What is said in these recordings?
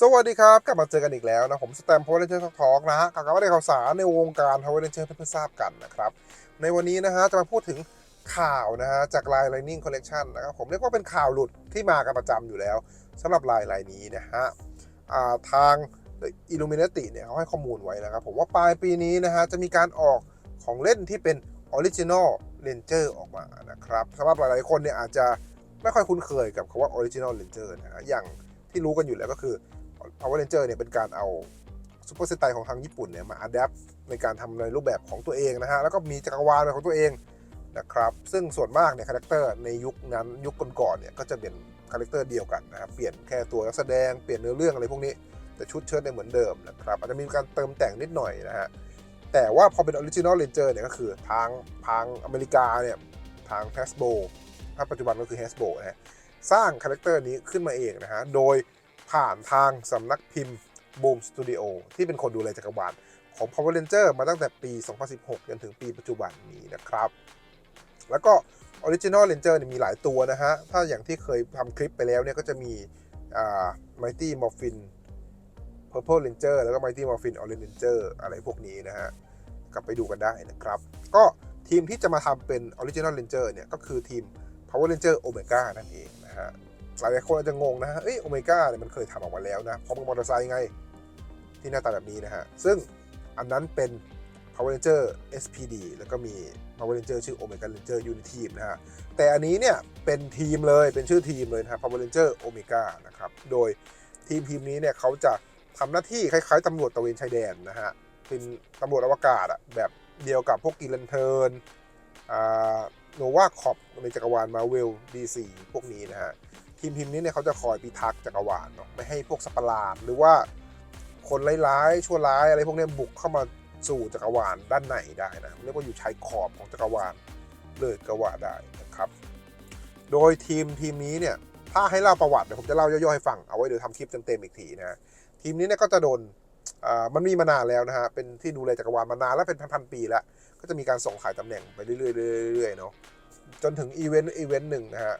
สวัสดีครับ กลับมาเจอกันอีกแล้วนะ ผมสแตมพาวเวอร์เรนเจอร์ทอกนะฮะกับมารได้ข่าวสารในวงการพาวเวอร์เรนเจอร์เพื่อทราบกันนะครับ ในวันนี้นะฮะ จะมาพูดถึงข่าวนะฮะ จากลาย Lightning Collection นะครับ ผมเรียกว่าเป็นข่าวหลุดที่มากันประจำอยู่แล้วสำหรับลายลายนี้นะฮะาทาง Illuminati เนี่ยเขาให้ข้อมูลไว้นะครับ ผมว่าปลายปีนี้นะฮะ จะมีการออกของเล่นที่เป็น Original Ranger ออกมานะครับสำหรับหลายๆคนเนี่ยอาจจะไม่ค่อยคุ้นเคยกับคำว่า Original Ranger นะฮะอย่างที่รู้กันอยู่แล้วก็คือ Power Ranger เนี่ยเป็นการเอาซูเปอร์เซนไตของทางญี่ปุ่นเนี่ยมาอัดแอปในการทำในรูปแบบของตัวเองนะฮะ แล้วก็มีจักรวาลเป็นของตัวเองนะครับ ซึ่งส่วนมากเนี่ยคาแรคเตอร์ในยุคนั้นยุคก่อนๆเนี่ยก็จะเป็นคาแรคเตอร์เดียวกันนะครับ เปลี่ยนแค่ตัวนักแสดง เปลี่ยนเนื้อเรื่องอะไรพวกนี้ แต่ชุดเชิ้ตเนี่ยเหมือนเดิมนะครับ อาจจะมีการเติมแต่งนิดหน่อยนะฮะ แต่ว่าพอเป็นออริจินอลเรนเจอร์เนี่ยก็คือทางทางอเมริกาเนี่ยทาง Hasbro ถ้าปัจจุบันก็คือ Hasbro นะฮะ สร้างคาแรคเตอร์นี้ขึ้นมาเองนะฮะ โดย ผ่านทางสำนักพิมพ์ Boom Studio ที่เป็นคนดูแลจักรวาลของ Power Ranger มาตั้งแต่ปี 2016 จนถึงปีปัจจุบันนี้นะครับ แล้วก็ Original Ranger มีหลายตัวนะฮะ ถ้าอย่างที่เคยทำคลิปไปแล้วเนี่ยก็จะมี Mighty Morphin Purple Ranger แล้วก็ Mighty Morphin Orange Ranger อะไรพวกนี้นะฮะ กลับไปดูกันได้นะครับ ก็ทีมที่จะมาทำเป็น Original Ranger เนี่ยก็คือทีม Power Ranger Omega นั่นเองนะฮะ หลายคนอาจจะงงนะฮะเอ้ยโอเมก้าเนี่ยมันเคยทำออกมาแล้วนะพร้อมกับมอเตอร์ไซค์ไง ที่หน้าตาแบบนี้นะฮะ ซึ่งอันนั้นเป็น Power Ranger SPD แล้วก็มี Power Ranger ชื่อ Omega Ranger Unity นะฮะ แต่อันนี้เนี่ยเป็นทีมเลยเป็นชื่อทีมเลยนะครับ Power Ranger Omega นะครับ โดยทีมทีมนี้เนี่ยเขาจะทำหน้าที่คล้ายๆตำรวจตะเวนชายแดนนะฮะ เป็นตำรวจอวกาศอะแบบเดียวกับพวกกิลันเทิร์นโนวาคอปในจักรวาลมาเวลดีซีพวกนี้นะฮะ ทีมทีมนี้เนี่ยเขาจะคอยพิทักษ์จักรวาลเนาะไม่ให้พวกสัตว์ประหลาดหรือว่าคนร้ายๆชั่วร้ายอะไรพวกนี้บุกเข้ามาสู่จักรวาลด้านในได้นะเรียกว่าอยู่ชายขอบของจักรวาลเลยก็ว่าได้นะครับ โดยทีมทีมนี้เนี่ยถ้าให้เล่าประวัติเดี๋ยวผมจะเล่าย่อยๆให้ฟังเอาไว้เดี๋ยวทำคลิปเต็มๆอีกทีนะทีมนี้เนี่ยก็จะโดนมันมีมานานแล้วนะฮะเป็นที่ดูแลจักรวาลมานานแล้วเป็นพันๆปีแล้ว ก็จะมีการส่งขายตำแหน่งไปเรื่อยๆเรื่อยๆเนาะจนถึงอีเวนต์อีเวนต์หนึ่งนะฮะ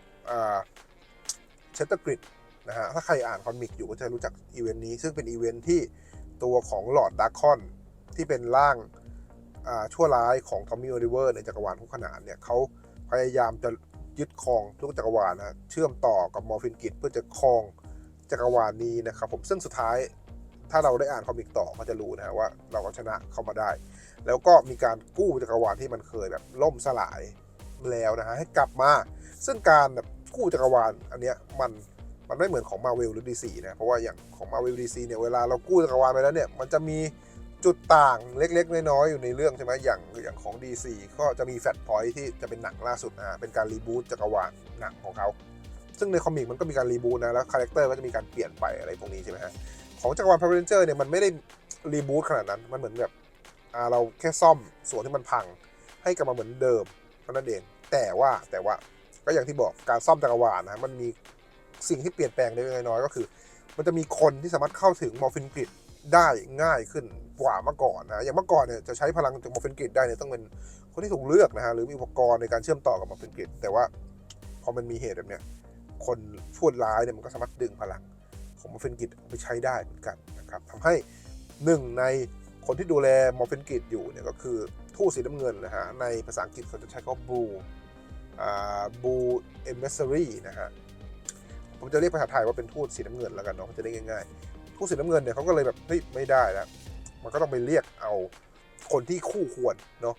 เชตเตอร์กริดนะฮะถ้าใครอ่านคอมิกอยู่ก็จะรู้จักอีเวนต์นี้ ซึ่งเป็นอีเวนต์ที่ตัวของหลอดดาร์คอนที่เป็นร่างอ่าชั่วร้ายของทอมมี่โอลิเวอร์ในจักรวาลคู่ขนานเนี่ยเขาพยายามจะยึดครองทุกจักรวาลนะเชื่อมต่อกับมอร์ฟินกิดเพื่อจะครองจักรวาลนี้นะครับผมซึ่งสุดท้ายถ้าเราได้อ่านคอมิกต่อก็จะรู้นะฮะว่าเราก็ชนะเข้ามาได้ แล้วก็มีการกู้จักรวาลที่มันเคยแบบล่มสลายแล้วนะฮะให้กลับมา ซึ่งการแบบ กู้จักรวาลอันเนี้ยมันมันไม่เหมือนของมาเวลหรือ DC นะ เพราะว่าอย่างของมาเวลดีซีเนี่ยเวลาเรากู้จักรวาลไปแล้วเนี่ยมันจะมีจุดต่างเล็กๆ น้อยๆ อยู่ในเรื่องใช่ไหมอย่างอย่างของ DC ก็จะมีแฟตพอยท์ที่จะเป็นหนังล่าสุดนะเป็นการรีบูตจักรวาลหนังของเขาซึ่งในคอมิกมันก็มีการรีบูตนะแล้วคาแรคเตอร์ก็จะมีการเปลี่ยนไปอะไรพวกนี้ใช่ไหมฮะของจักรวาลพาวเวอร์เรนเจอร์เนี่ยมันไม่ได้รีบูตขนาดนั้นมันเหมือนแบบเราแค่ซ่อมส่วนที่มันพังให้กลับมาเหมือนเดิมเท่านั้นเองแต่ว่าแต่ว่า ก็อย่างที่บอกการซ่อมจักรวาลนะมันมีสิ่งที่เปลี่ยนแปลงเล็กน้อยก็คือ มันจะมีคนที่สามารถเข้าถึงมอร์ฟินกริดได้ง่ายขึ้นกว่าเมื่อก่อนนะอย่างเมื่อก่อนเนี่ยจะใช้พลังจากมอร์ฟินกริดได้เนี่ยต้องเป็นคนที่ถูกเลือกนะฮะหรือมีอุปกรณ์ในการเชื่อมต่อกับมอร์ฟินกริดแต่ว่าพอมันมีเหตุแบบเนี้ยคนชั่วร้ายเนี่ยมันก็สามารถดึงพลังของมอร์ฟินกริดไปใช้ได้เหมือนกันนะครับทำให้หนึ่งในคนที่ดูแลมอร์ฟินกริดอยู่เนี่ยก็คือทูตสีน้ำเงินนะฮะในภาษาอังกฤษเขาจะใช้คำว่า blue บูเอมเมสซารีนะฮะ ผมจะเรียกภาษาไทยว่าเป็นทูตสีน้ำเงินแล้วกันเนาะจะได้ง่ายๆ ทูตสีน้ำเงินเนี่ยเขาก็เลยแบบเฮ้ยไม่ได้แล้วมันก็ต้องไปเรียกเอาคนที่คู่ควรเนาะ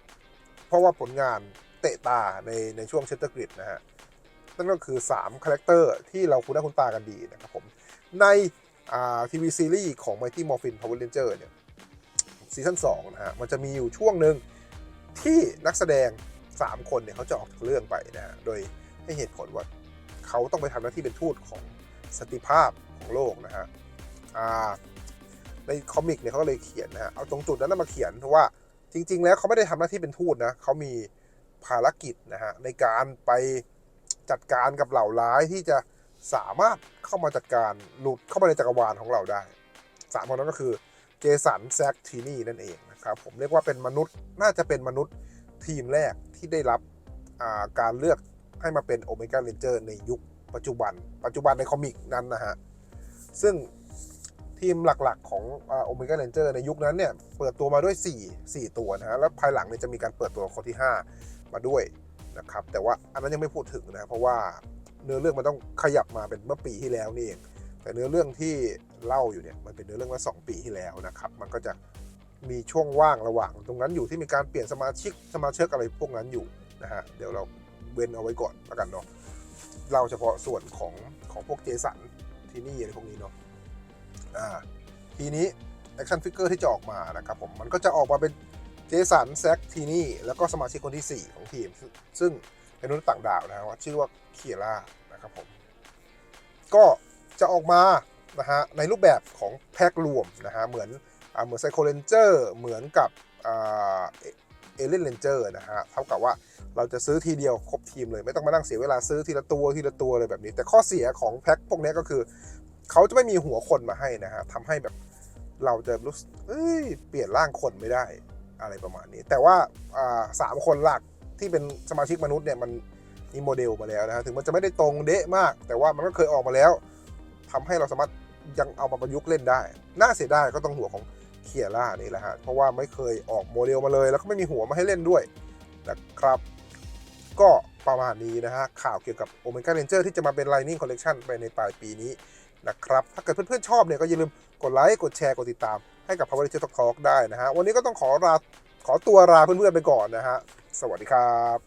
เพราะว่าผลงานเตะตาในในช่วงเชตเตอร์กริดนะฮะ นั่นก็คือ3คาแรคเตอร์ที่เราคุ้นหน้าคุ้นตากันดีนะครับผม ในทีวีซีรีส์ของ Mighty Morphin Power Ranger เนี่ยซีซั่น2นะฮะ มันจะมีอยู่ช่วงหนึ่งที่นักแสดง 3 คนเนี่ยเขาจะออกจากเรื่องไปนะ โดยให้เหตุผลว่าเขาต้องไปทำหน้าที่เป็นทูตของสติภาพของโลกนะฮะอ่าในคอมิกเนี่ยเขาก็เลยเขียนนะฮะ เอาตรงจุดนั้นมาเขียนเพราะว่าจริง ๆ แล้วเขาไม่ได้ทำหน้าที่เป็นทูตนะเขามีภารกิจนะฮะในการไปจัดการกับเหล่าร้ายที่จะสามารถเข้ามาจัดการหลุดเข้ามาในจักรวาลของเราได้สามคนนั้นก็คือเจสันแซกทีนี่นั่นเองนะครับผมเรียกว่าเป็นมนุษย์น่าจะเป็นมนุษย์ทีมแรก ที่ได้รับาการเลือกให้มาเป็นโอเมก้าเรนเจอร์ในยุคปัจจุบัน ปัจจุบันในคอมิกนั้นนะฮะ ซึ่งทีมหลักๆของโอเมก้าเรนเจอร์ในยุคนั้นเนี่ย เปิดตัวมาด้วย 4 4 ตัวนะฮะ แล้วภายหลังเนี่ยจะมีการเปิดตัวคนที่ 5 มาด้วยนะครับ แต่ว่าอันนั้นยังไม่พูดถึงนะ เพราะว่าเนื้อเรื่องมันต้องขยับมาเป็นเมื่อปีที่แล้วนี่เอง แต่เนื้อเรื่องที่เล่าอยู่เนี่ยมันเป็นเนื้อเรื่องว่า2ปีที่แล้วนะครับ มันก็จะ มีช่วงว่างระหว่าง ตรงนั้นอยู่ที่มีการเปลี่ยนสมาชิกสมาชิกอะไรพวกนั้นอยู่นะฮะเดี๋ยวเราเว้นเอาไว้ก่อนล้วกันเนาะเล่าเฉพาะส่วนของของพวกเจสันที่นี่อะไรพวกนี้เนาะอ่าทีนี้แอคชั่นฟิกเกอร์ที่จะออกมานะครับผมมันก็จะออกมาเป็นเจสันแซกทีนี่แล้วก็สมาชิกคนที่ 4 ของทีม ซึ่งเป็นมนุษย์ต่างดาวนะฮะว่าชื่อว่าเคียร่านะครับผมก็จะออกมานะฮะในรูปแบบของแพ็ครวมนะฮะเหมือน เหมือนไซโคเลนเจอร์เหมือนกับเอเลนเลนเจอร์นะฮะเท่ากับว่าเราจะซื้อทีเดียวครบทีมเลย ไม่ต้องมานั่งเสียเวลาซื้อทีละตัวทีละตัวเลยแบบนี้ แต่ข้อเสียของแพ็คพวกนี้ก็คือ เขาจะไม่มีหัวคนมาให้นะฮะทำให้แบบเราจะรู้สึกเอ้ยเปลี่ยนร่างคนไม่ได้อะไรประมาณนี้ แต่ว่าสามคนหลักที่เป็นสมาชิกมนุษย์เนี่ยมันมีโมเดลมาแล้วนะฮะถึงมันจะไม่ได้ตรงเดะมาก แต่ว่ามันก็เคยออกมาแล้วทำให้เราสามารถยังเอามาประยุกต์เล่นได้ น่าเสียดายก็ต้องหัวของ เคียร่านี่แหละฮะ เพราะว่าไม่เคยออกโมเดลมาเลย แล้วก็ไม่มีหัวมาให้เล่นด้วยนะครับ ก็ประมาณนี้นะฮะ ข่าวเกี่ยวกับ Omega Ranger ที่จะมาเป็น Lightning Collection ไปในปลายปีนี้นะครับ ถ้าเกิดเพื่อนๆชอบเนี่ยก็อย่าลืมกดไลค์ กดแชร์ กดติดตามให้กับ Power Ranger Talk Talk ได้นะฮะ วันนี้ก็ต้องขอลาขอตัวลาเพื่อนๆไปก่อนนะฮะ สวัสดีครับ